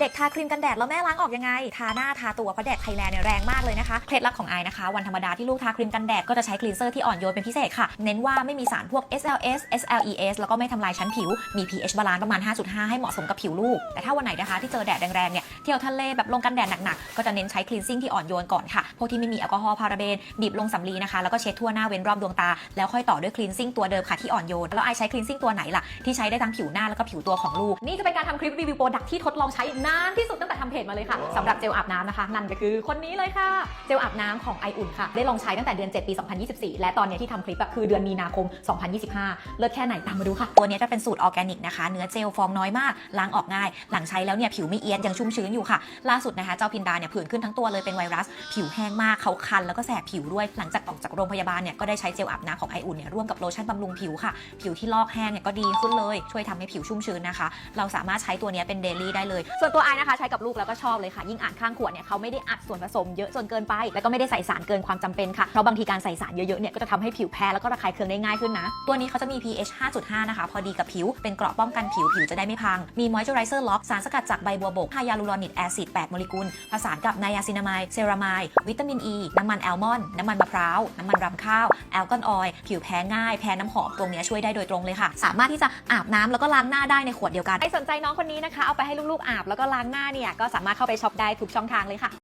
เด็กทาครีมกันแดดแล้วแม่ล้างออกยังไง ทาหน้าทาตัวเพราะแดดไทยแลนด์เนี่ยแรงมากเลยนะคะ เคล็ดลับของไอนะคะ วันธรรมดาที่ลูกทาครีมกันแดดก็จะใช้คลีนเซอร์ที่อ่อนโยนเป็นพิเศษค่ะ เน้นว่าไม่มีสารพวก SLS SLES แล้วก็ไม่ทำลายชั้นผิว มี pH บาลานซ์ประมาณ 5.5 ให้เหมาะสมกับผิวลูก แต่ถ้าวันไหนนะคะที่เจอแดดแรงๆเนี่ย เที่ยวทะเลแบบลงกันแดดหนักๆ ก็จะเน้นใช้คลีนซิ่งที่อ่อนโยนก่อนค่ะ พวกที่ไม่มีแอลกอฮอล์พาราเบน บีบลงสำลีนะคะ แล้วก็เช็ดทั่วหน้าเว้นรอบดวงตา แล้วค่อยต่อด้วยคลีนซิ่งตัวเดิมค่ะที่อ่อนโยน แล้วไอใช้คลีนซิ่งตัวไหนล่ะที่ใช้ได้ทั้งผิวหน้าแล้วก็ผิวตัวของลูกนี่จะเป็นการทำคลิปรีวิวโปรดักที่ทดลองใช้นานที่สุดตั้งแต่ทำเพจมาเลยค่ะสำหรับเจลอาบน้ำนะคะ นั่นก็คือคนนี้เลยค่ะ เจลอาบน้ำของไออุ่นค่ะ ได้ลองใช้ตั้งแต่เดือน 7 ปี 2024 และตอนเนี้ยที่ทำคลิปอะคือเดือนมีนาคม 2025 เลิศแค่ไหนตามมาดูค่ะ ตัวนี้จะเป็นสูตรออร์แกนิกนะคะ เนื้อเจลฟองน้อยมาก ล้างออกง่าย หลังใช้แล้วเนี่ยผิวไม่เอียดยังชุ่มชื้นอยู่ค่ะ ล่าสุดนะคะ เจ้าพินดาเนี่ยผื่นขึ้นทั้งตัวเลยเป็นไวรัส ผิวแห้งมากเขาคันแล้วก็แสบผิวด้วย หลังจากออกจากโรงพยาบาลเนี่ยก็ได้ใช้เจลอาบน้ำของไออุ่นเนี่ยร่วมกับโลชั่นบำรุงผิวค่ะ ผิวที่ลอกแห้งเนี่ยก็ดีขึ้นเลย ช่วยทำให้ผิวชุ่มชื้นนะคะ เราสามารถใช้ตัวเนี้ยเป็นเดลี่ได้เลยส่วนตัวไอนะคะใช้กับลูกแล้วก็ชอบเลยค่ะ ยิ่งอ่านข้างขวดเนี่ยเขาไม่ได้อัดส่วนผสมเยอะจนเกินไป แล้วก็ไม่ได้ใส่สารเกินความจำเป็นค่ะเพราะบางทีการใส่สารเยอะๆเนี่ยก็จะทำให้ผิวแพ้แล้วก็ระคายเคืองได้ง่ายขึ้นนะตัวนี้เขาจะมี pH 5.5 นะคะ พอดีกับผิวเป็นเกราะป้องกันผิวผิวจะได้ไม่พัง มี moisturizer lock สารสกัดจากใบบัวบกไฮยาลูรอนิกแอซิด 8 โมเลกุล ผสานกับไนยาซินามายเซรามายวิตามินอ e, ีน้ำมันแอลมอนด์น้ำมันมะพร้าวน้ำมันรำข้าวแอลกอฮอล์ผิวแพ้ง่าย แพ้น้ำหอมตรงนี้ช่วยได้โดยตรงเลยค่ะ สามารถที่จะอาบน้ำแล้วก็ล้างหน้าได้ในขวดเดียวกันใครสนใจน้องคนนี้นะคะเอาไปให้ลูกๆอาบแล้วก็ล้างหน้าเนี่ยก็สามารถเข้าไปช็อปได้ทุกช่องทางเลยค่ะ